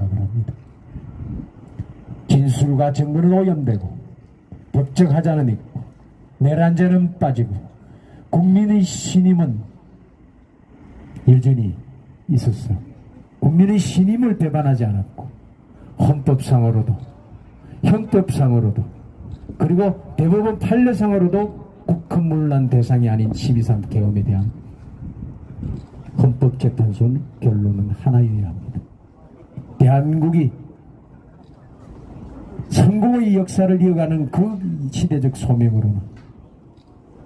생각을 합니다. 진술과 증거는 오염되고 법적 하자는 있고 내란죄는 빠지고 국민의 신임은 여전히 있었어. 국민의 신임을 배반하지 않았고 헌법상으로도 형법상으로도 그리고 대법원 판례상으로도 국헌문란 대상이 아닌 12.3 계엄에 대한 헌법 재판소는 결론은 하나여야 합니다. 대한민국이 성공의 역사를 이어가는 그 시대적 소명으로는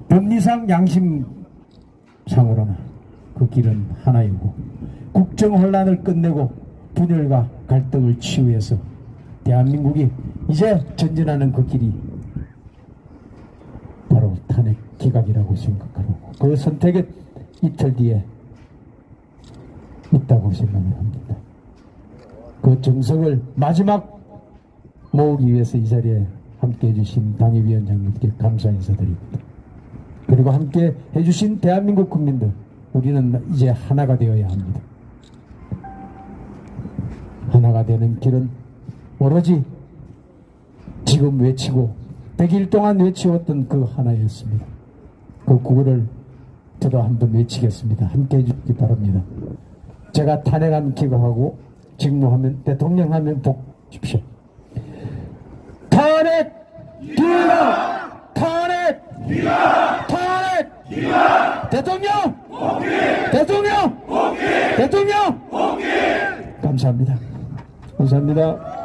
법리상 양심상으로는 그 길은 하나이고 국정 혼란을 끝내고 분열과 갈등을 치유해서 대한민국이 이제 전진하는 그 길이 바로 탄핵 기각이라고 생각하고 그 선택은 이틀 뒤에 있다고 생각을 합니다. 그 정성을 마지막 모으기 위해서 이 자리에 함께 해주신 당협위원장님께 감사 인사드립니다. 그리고 함께 해주신 대한민국 국민들, 우리는 이제 하나가 되어야 합니다. 하나가 되는 길은 오로지 지금 외치고 100일 동안 외치웠던 그 하나였습니다. 그 구호를 저도 한번 외치겠습니다. 함께 해주시기 바랍니다. 제가 탄핵안 기각하고 직무하면 대통령 하면 복 주십시오. 탄핵 기각! 탄핵 기각! 탄핵 기각! 대통령! 대통령! 대통령! 감사합니다. 감사합니다.